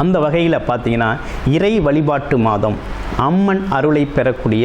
அந்த வகையில் பார்த்தீங்கன்னா இறை வழிபாட்டு மாதம். அம்மன் அருளை பெறக்கூடிய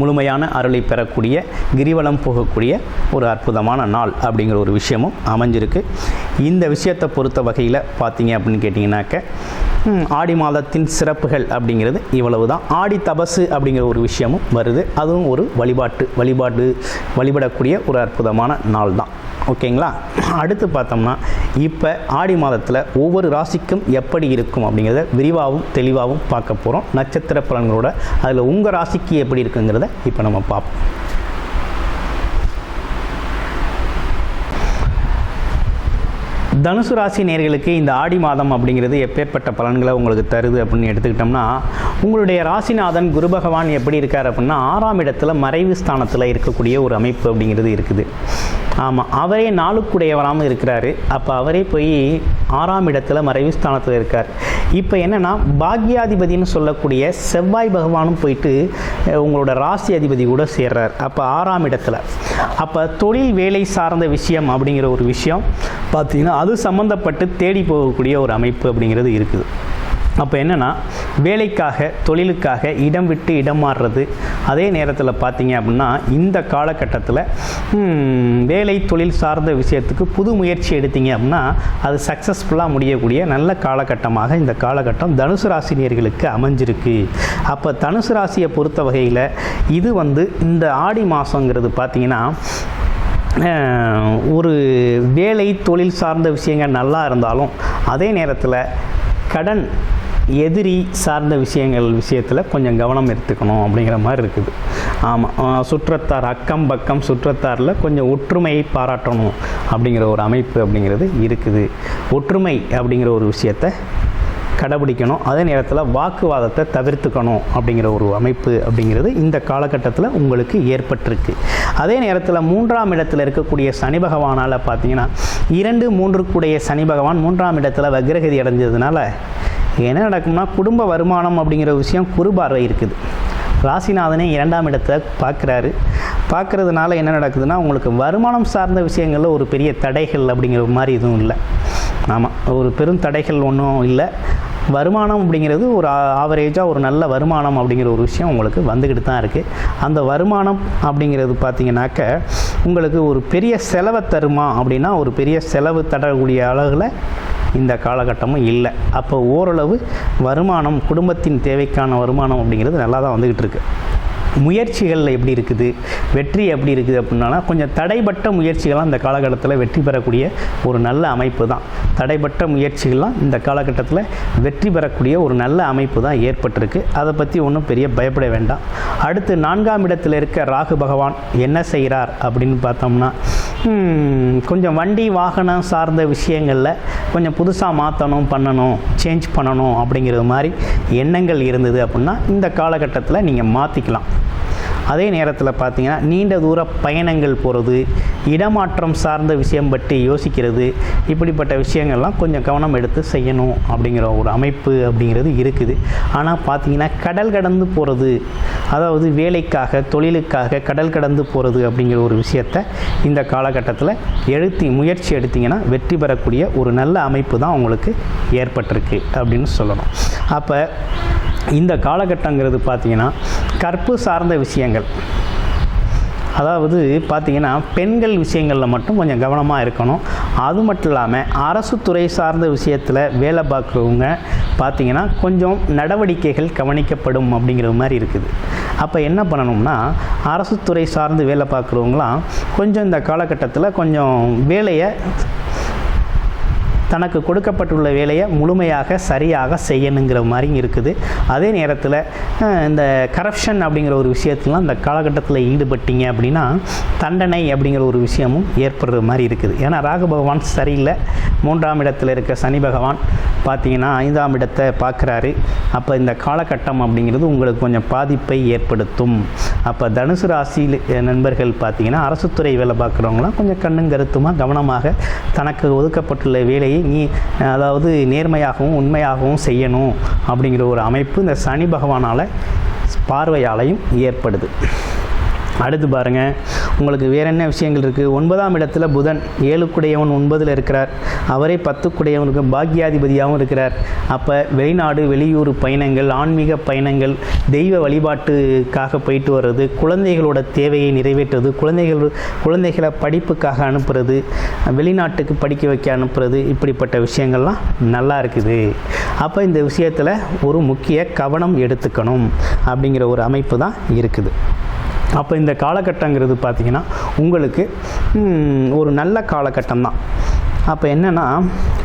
முழுமையான அருளை பெறக்கூடிய கிரிவலம் போகக்கூடிய ஒரு அற்புதமான நாள் அப்படிங்கிற ஒரு விஷயமும் அமைஞ்சிருக்கு. இந்த விஷயத்தை பொறுத்த வகையில் பார்த்தீங்க அப்படின்னு கேட்டிங்கனாக்க ஆடி மாதத்தின் சிறப்புகள் அப்படிங்கிறது இவ்வளவு தான் ஆடி தபசு அப்படிங்கிற ஒரு விஷயமும் வருது. அதுவும் ஒரு வழிபாட்டு வழிபாடு வழிபடக்கூடிய ஒரு அற்புதமான நாள் தான் ஓகேங்களா? அடுத்து பார்த்தோம்னா இப்போ ஆடி மாதத்தில் ஒவ்வொரு ராசிக்கும் எப்படி இருக்கும் அப்படிங்கிறத விரிவாகவும் தெளிவாகவும் பார்க்க போகிறோம் நட்சத்திர பலன்களோட அதில் உங்கள் ராசிக்கு எப்படி இருக்குங்கிறத இப்போ நம்ம பார்ப்போம். தனுசு ராசி நேர்களுக்கு இந்த ஆடி மாதம் அப்படிங்கிறது எப்பேற்பட்ட பலன்களை உங்களுக்கு தருது அப்படின்னு எடுத்துக்கிட்டோம்னா உங்களுடைய ராசிநாதன் குரு பகவான் எப்படி இருக்கார் அப்படின்னா ஆறாம் இடத்துல மறைவு ஸ்தானத்தில் இருக்கக்கூடிய ஒரு அமைப்பு அப்படிங்கிறது இருக்குது. ஆமாம் அவரே நாளுக்குடையவராமல் இருக்கிறாரு. அப்போ அவரே போய் ஆறாம் இடத்துல மறைவு ஸ்தானத்தில் இருக்கார். இப்போ என்னென்னா பாக்யாதிபதினு சொல்லக்கூடிய செவ்வாய் பகவானும் போயிட்டு உங்களோட ராசி அதிபதி கூட சேர்றார். அப்போ ஆறாம் இடத்துல. அப்போ தொழில் வேலை சார்ந்த விஷயம் அப்படிங்கிற ஒரு விஷயம் பார்த்திங்கன்னா அது சம்மந்தப்பட்டு தேடி போகக்கூடிய ஒரு அமைப்பு அப்படிங்கிறது இருக்குது. அப்போ என்னென்னா வேலைக்காக தொழிலுக்காக இடம் விட்டு இடம் மாறுறது. அதே நேரத்தில் பார்த்தீங்க அப்படின்னா இந்த காலகட்டத்தில் வேலை தொழில் சார்ந்த விஷயத்துக்கு புது முயற்சி எடுத்தீங்க அப்படின்னா அது சக்ஸஸ்ஃபுல்லாக முடியக்கூடிய நல்ல காலகட்டமாக இந்த காலகட்டம் தனுசு ராசினியர்களுக்கு அமைஞ்சிருக்கு. அப்போ தனுசு ராசியை பொறுத்த வகையில் இது வந்து இந்த ஆடி மாதங்கிறது பார்த்தீங்கன்னா ஒரு வேலை தொழில் சார்ந்த விஷயங்கள் நல்லா இருந்தாலும் அதே நேரத்தில் கடன் எதிரி சார்ந்த விஷயங்கள் விஷயத்தில் கொஞ்சம் கவனம் எடுத்துக்கணும் அப்படிங்கிற மாதிரி இருக்குது. ஆமாம் சுற்றத்தார் அக்கம் பக்கம் சுற்றத்தாரில் கொஞ்சம் ஒற்றுமையை பாராட்டணும் அப்படிங்கிற ஒரு அமைப்பு அப்படிங்கிறது இருக்குது. ஒற்றுமை அப்படிங்கிற ஒரு விஷயத்தை கடைபிடிக்கணும். அதே நேரத்தில் வாக்குவாதத்தை தவிர்த்துக்கணும் அப்படிங்கிற ஒரு அமைப்பு அப்படிங்கிறது இந்த காலகட்டத்தில் உங்களுக்கு ஏற்பட்டிருக்கு. அதே நேரத்தில் மூன்றாம் இடத்தில் இருக்கக்கூடிய சனி பகவானால் பார்த்தீங்கன்னா இரண்டு மூன்றுக்குடைய சனி பகவான் மூன்றாம் இடத்துல வக்ரகதி அடைஞ்சதுனால என்ன நடக்கும்னா குடும்ப வருமானம் அப்படிங்கிற விஷயம் குறுபார்வை இருக்குது. ராசிநாதனே இரண்டாம் இடத்தை பார்க்குறாரு. பார்க்குறதுனால என்ன நடக்குதுன்னா உங்களுக்கு வருமானம் சார்ந்த விஷயங்களில் ஒரு பெரிய தடைகள் அப்படிங்கிற மாதிரி எதுவும் இல்லை. ஆமாம் ஒரு பெரும் தடைகள் ஒன்றும் இல்லை. வருமானம் அப்படிங்கிறது ஒரு ஆவரேஜாக ஒரு நல்ல வருமானம் அப்படிங்கிற ஒரு விஷயம் உங்களுக்கு வந்துக்கிட்டு தான் இருக்குது அந்த வருமானம் அப்படிங்கிறது பார்த்திங்கனாக்க உங்களுக்கு ஒரு பெரிய செலவை தருமா அப்படின்னா ஒரு பெரிய செலவு தரக்கூடிய அளவில் இந்த காலகட்டமும் இல்லை. அப்போ ஓரளவு வருமானம் குடும்பத்தின் தேவைக்கான வருமானம் அப்படிங்கிறது நல்லா தான் வந்துக்கிட்டு இருக்கு. முயற்சிகள் எப்படி இருக்குது? வெற்றி எப்படி இருக்குது அப்படின்னா கொஞ்சம் தடைப்பட்ட முயற்சிகள்லாம் இந்த காலகட்டத்தில் வெற்றி பெறக்கூடிய ஒரு நல்ல அமைப்பு தான். தடைப்பட்ட முயற்சிகள்லாம் இந்த காலகட்டத்தில் வெற்றி பெறக்கூடிய ஒரு நல்ல அமைப்பு தான் ஏற்பட்டிருக்கு. அதை பற்றி ஒன்றும் பெரிய பயப்பட வேண்டாம். அடுத்து நான்காம் இடத்தில் இருக்க ராகு பகவான் என்ன செய்கிறார் அப்படின்னு பார்த்தோம்னா கொஞ்சம் வண்டி வாகனம் சார்ந்த விஷயங்களில் கொஞ்சம் புதுசாக மாற்றணும் பண்ணணும் சேஞ்ச் பண்ணணும் அப்படிங்கிறது மாதிரி எண்ணங்கள் இருந்தது அப்படின்னா இந்த காலகட்டத்தில் நீங்கள் மாற்றிக்கலாம் அதே நேரத்தில் பார்த்தீங்கன்னா நீண்ட தூர பயணங்கள் போகிறது இடமாற்றம் சார்ந்த விஷயம் பற்றி யோசிக்கிறது இப்படிப்பட்ட விஷயங்கள்லாம் கொஞ்சம் கவனம் எடுத்து செய்யணும் அப்படிங்கிற ஒரு அமைப்பு அப்படிங்கிறது இருக்குது. ஆனால் பார்த்தீங்கன்னா கடல் கடந்து போகிறது அதாவது வேலைக்காக தொழிலுக்காக கடல் கடந்து போகிறது அப்படிங்கிற ஒரு விஷயத்தை இந்த காலகட்டத்தில் எழுத்தி முயற்சி எடுத்திங்கன்னா வெற்றி பெறக்கூடிய ஒரு நல்ல அமைப்பு தான் உங்களுக்கு ஏற்பட்டிருக்கு அப்படின்னு சொல்லணும். அப்போ இந்த காலகட்டங்கிறது பார்த்தீங்கன்னா கற்பு சார்ந்த விஷயங்கள். அதாவது பார்த்திங்கன்னா பெண்கள் விஷயங்களில் மட்டும் கொஞ்சம் கவனமாக இருக்கணும். அது மட்டும் இல்லாமல் அரசு துறை சார்ந்த விஷயத்தில் வேலை பார்க்குறவங்க பார்த்தீங்கன்னா கொஞ்சம் நடவடிக்கைகள் கவனிக்கப்படும் அப்படிங்கிற மாதிரி இருக்குது. அப்போ என்ன பண்ணணும்னா அரசு துறை சார்ந்து வேலை பார்க்குறவங்களாம் கொஞ்சம் இந்த காலகட்டத்தில் கொஞ்சம் வேலையை தனக்கு கொடுக்கப்பட்டுள்ள வேலையை முழுமையாக சரியாக செய்யணுங்கிற மாதிரி இருக்குது. அதே நேரத்தில் இந்த கரப்ஷன் அப்படிங்கிற ஒரு விஷயத்துலாம் இந்த காலகட்டத்தில் ஈடுபட்டீங்க அப்படின்னா தண்டனை அப்படிங்கிற ஒரு விஷயமும் ஏற்படுற மாதிரி இருக்குது. ஏன்னா ராகு பகவான் சரியில்லை. மூன்றாம் இடத்தில் இருக்க சனி பகவான் பார்த்தீங்கன்னா ஐந்தாம் இடத்தை பார்க்குறாரு. அப்போ இந்த காலகட்டம் அப்படிங்கிறது உங்களுக்கு கொஞ்சம் பாதிப்பை ஏற்படுத்தும். அப்போ தனுசு ராசியில் நண்பர்கள் பார்த்தீங்கன்னா அரசு துறை வேலை பார்க்குறவங்களாம் கொஞ்சம் கண்ணும் கருத்துமாக கவனமாக தனக்கு ஒதுக்கப்பட்டுள்ள வேலையை நீ அதாவது நேர்மையாகவும் உண்மையாகவும் செய்யணும் அப்படிங்கிற ஒரு அமைப்பு இந்த சனி பகவானால் பார்வையாலையும் ஏற்படுது. அடுத்து பாருங்கள் உங்களுக்கு வேற என்ன விஷயங்கள் இருக்குது ஒன்பதாம் இடத்துல புதன் ஏழுக்குடையவன் ஒன்பதில் இருக்கிறார். அவரே பத்துக்குடையவனுக்கு பாக்யாதிபதியாகவும் இருக்கிறார். அப்போ வெளிநாடு வெளியூர் பயணங்கள் ஆன்மீக பயணங்கள் தெய்வ வழிபாட்டுக்காக போயிட்டு வர்றது குழந்தைகளோட தேவையை நிறைவேற்றுறது குழந்தைகள் குழந்தைகளை படிப்புக்காக அனுப்புறது வெளிநாட்டுக்கு படிக்க வைக்க அனுப்புறது இப்படிப்பட்ட விஷயங்கள்லாம் நல்லா இருக்குது. அப்போ இந்த விஷயத்தில் ஒரு முக்கிய கவனம் எடுத்துக்கணும் அப்படிங்கிற ஒரு அமைப்பு தான் இருக்குது. அப்போ இந்த காலகட்டங்கிறது பார்த்திங்கன்னா உங்களுக்கு ஒரு நல்ல காலகட்டம் தான் அப்போ என்னென்னா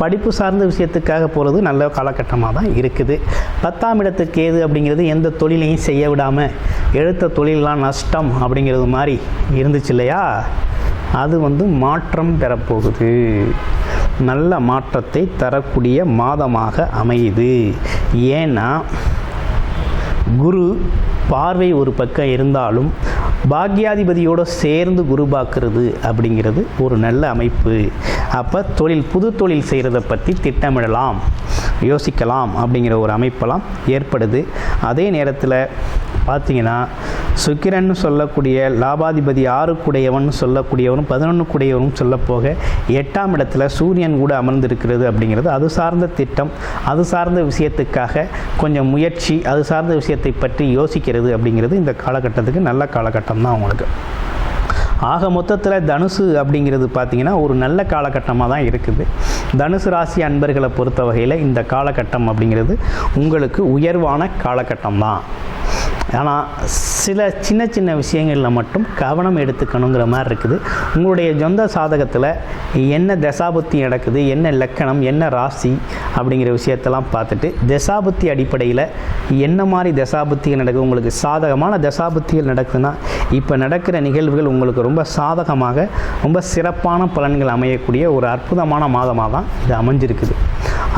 படிப்பு சார்ந்த விஷயத்துக்காக போகிறது நல்ல காலகட்டமாக தான் இருக்குது. பத்தாம் இடத்துக்கு ஏது அப்படிங்கிறது எந்த தொழிலையும் செய்ய விடாமல் எழுத்த தொழிலெலாம் நஷ்டம் அப்படிங்கிறது மாதிரி இருந்துச்சு இல்லையா? அது வந்து மாற்றம் பெறப்போகுது. நல்ல மாற்றத்தை தரக்கூடிய மாதமாக அமையுது. ஏன்னா குரு பார்வை ஒரு பக்கம் இருந்தாலும் பாக்யாதிபதியோடு சேர்ந்து குரு பார்க்கறது அப்படிங்கிறது ஒரு நல்ல அமைப்பு. அப்போ தொழில் புது தொழில் செய்கிறத பற்றி திட்டமிடலாம் யோசிக்கலாம் அப்படிங்கிற ஒரு அமைப்பெல்லாம் ஏற்படுது. அதே நேரத்தில் பார்த்தீங்கன்னா சுக்கிரன் சொல்லக்கூடிய லாபாதிபதி ஆறுக்குடையவன் சொல்லக்கூடியவனும் பதினொன்றுக்குடையவனும் சொல்லப்போக எட்டாம் இடத்துல சூரியன் கூட அமர்ந்திருக்கிறது அப்படிங்கிறது அது சார்ந்த திட்டம் அது சார்ந்த விஷயத்துக்காக கொஞ்சம் முயற்சி அது சார்ந்த விஷயத்தை பற்றி யோசிக்கிறது அப்படிங்கிறது இந்த காலகட்டத்துக்கு நல்ல காலகட்டம் தான் உங்களுக்கு. ஆக மொத்தத்தில் தனுசு அப்படிங்கிறது பார்த்திங்கன்னா ஒரு நல்ல காலகட்டமாக தான் இருக்குது. தனுசு ராசி அன்பர்களை பொறுத்த வகையில் இந்த காலகட்டம் அப்படிங்கிறது உங்களுக்கு உயர்வான காலகட்டம் தான். ஆனால் சில சின்ன சின்ன விஷயங்களில் மட்டும் கவனம் எடுத்துக்கணுங்கிற மாதிரி இருக்குது. உங்களுடைய சொந்த சாதகத்தில் என்ன தசாபுத்தி நடக்குது என்ன லக்கணம் என்ன ராசி அப்படிங்கிற விஷயத்தெல்லாம் பார்த்துட்டு தசாபுத்தி அடிப்படையில் என்ன மாதிரி தசாபுத்திகள் நடக்குது உங்களுக்கு சாதகமான தசாபுத்திகள் நடக்குதுன்னா இப்போ நடக்கிற நிகழ்வுகள் உங்களுக்கு ரொம்ப சாதகமாக ரொம்ப சிறப்பான பலன்கள் அமையக்கூடிய ஒரு அற்புதமான மாதமாக தான் இது அமைஞ்சிருக்குது.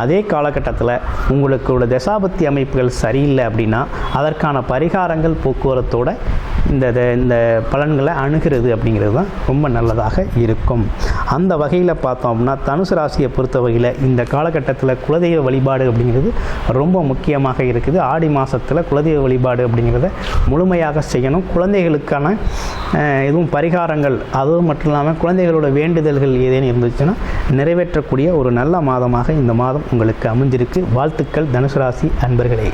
அதே காலகட்டத்தில் உங்களுக்கு உள்ள தசாபத்தி அமைப்புகள் சரியில்லை அப்படின்னா அதற்கான பரிகாரங்கள் போக்குவரத்தோட இந்த த- இந்த பலன்களை அணுகிறது அப்படிங்கிறது தான் ரொம்ப நல்லதாக இருக்கும். அந்த வகையில் பார்த்தோம் அப்படின்னா தனுசு ராசியை பொறுத்த வகையில் இந்த காலகட்டத்தில் குலதெய்வ வழிபாடு அப்படிங்கிறது ரொம்ப முக்கியமாக இருக்குது. ஆடி மாதத்தில் குலதெய்வ வழிபாடு அப்படிங்கிறத முழுமையாக செய்யணும். குழந்தைகளுக்கான எதுவும் பரிகாரங்கள் அதுவும் மட்டும் இல்லாமல் குழந்தைகளோட வேண்டுதல்கள் ஏதேனும் இருந்துச்சுன்னா நிறைவேற்றக்கூடிய ஒரு நல்ல மாதமாக இந்த மாதம் உங்களுக்கு அமைஞ்சிருக்கு. வாழ்த்துக்கள் தனுசு ராசி அன்பர்களே.